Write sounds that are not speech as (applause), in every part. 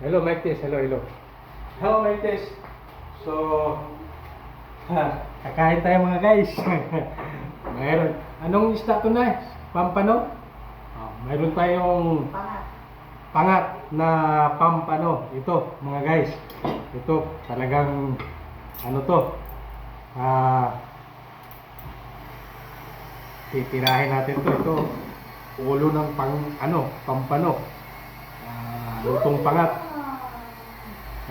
Hello, Mike Tis. Hello, hello. Hello, Mike Tis. So, ha, (laughs) kakain tayo mga guys. (laughs) mayroon. Anong isda to na? Pampano? Oh, mayroon tayong Pangat. pangat na pampano. Ito, mga guys. Ito, talagang ano to? Ah, titirahin natin to. Ito, ulo ng pang, ano, pampano. Ah, lutong pangat.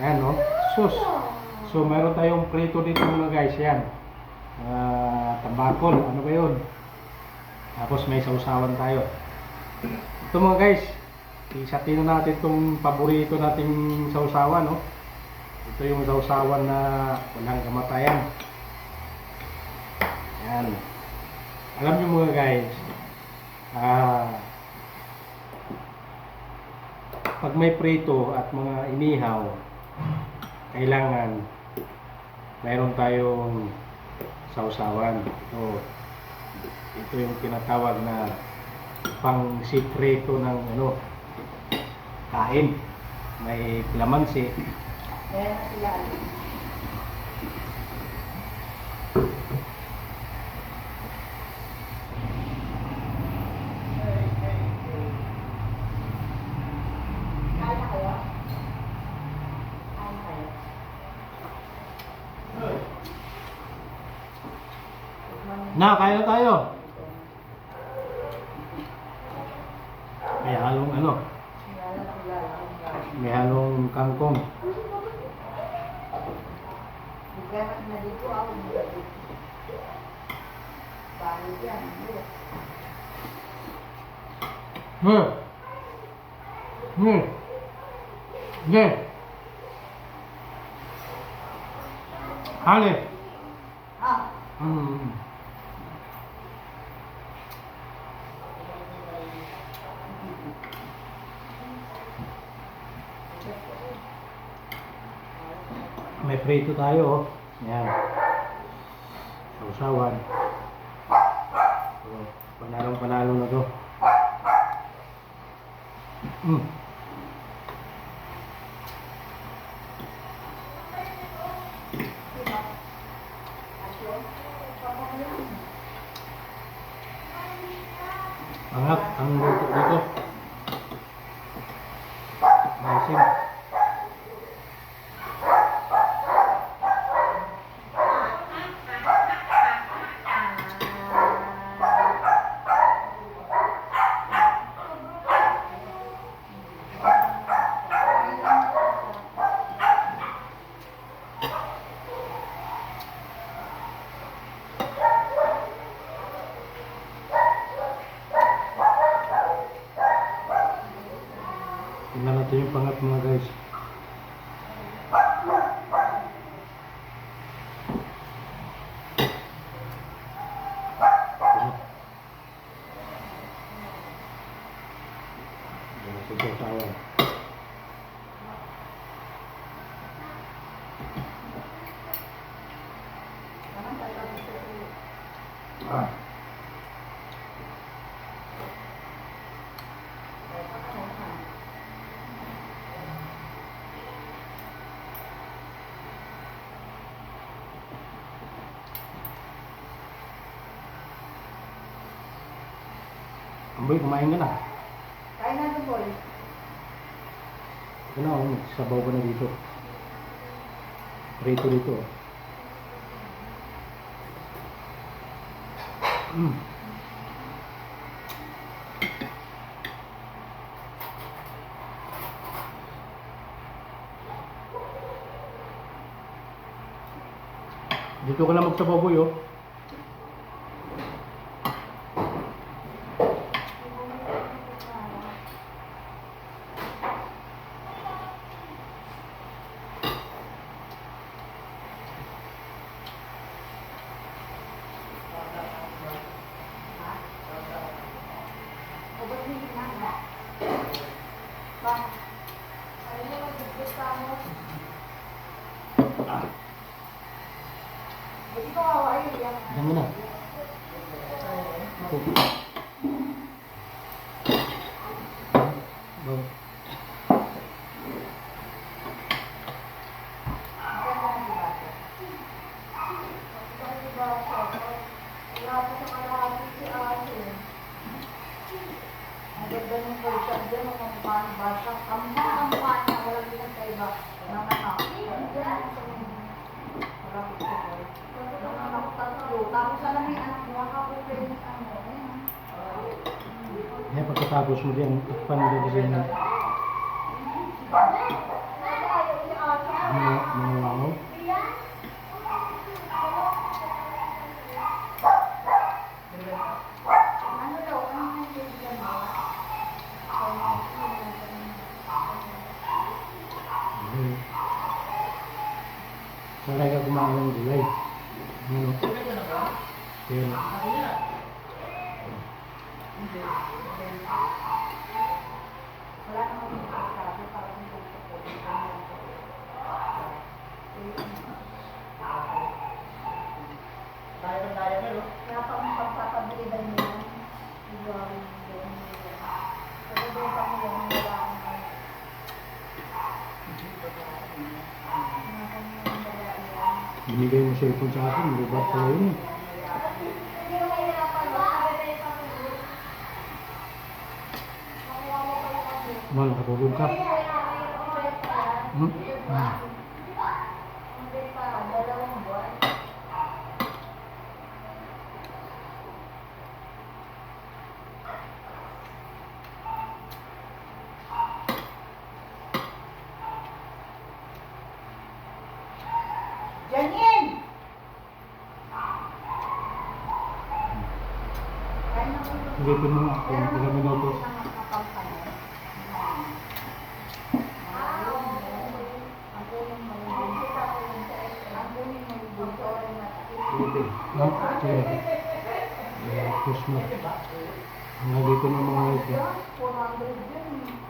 Ayan, no? Sus. So, meron tayong prito dito mga guys. Yan. Ah, tambakol. Ano ba yun? Tapos may sausawan tayo. Ito mga guys. Isatin na natin itong paborito nating sausawan, no? Ito yung sausawan na walang kamatayan. Yan. Alam niyo mga guys, ah, pag may prito at mga inihaw, kailangan mayroon tayong sausawan. Ito, ito yung tinatawag na pang sikreto ng ano, kain. May kalamansi. Meron sila. Kaya kayo? Kaya kayo? Na, kaya na tayo. May halong ano, may halong kangkong. Na dito ako. Hmm. Hmm. Yeah. Hali. Ah, Hmm. May prito tayo, oh. Yan. Sausawan. So, panalong panalo na to. Mm. Angat ang luto dito. Maisim. Natin yung pangat mga guys. Ah. Amboy, kumain ka na. Kain na ito, boy. Ito na, oh, sabaw ka na dito. Prito dito. oh. Mm. Dito ka lang magsabaw boy oh. Alam mo na. Go. Ang ganda ng pulsa dyan, ang mga bata. Ang Tapos alam mo yung anak mo, makakuha yung ano. ayun. Kaya pagkatapos mo diyan, takpan mo din kasi ng mga, mga langaw. Ano daw, ano yung bibigyan akong binigay mo cellphone sa akin, lubat ko yun eh. Mal, nakatulog ka. Hmm? Ah. Janine! Na ko ito. Silipin mo nga kung ilang Ha? Sige. Eh, push mo. Hanggang dito na mga live ko. 400 yun.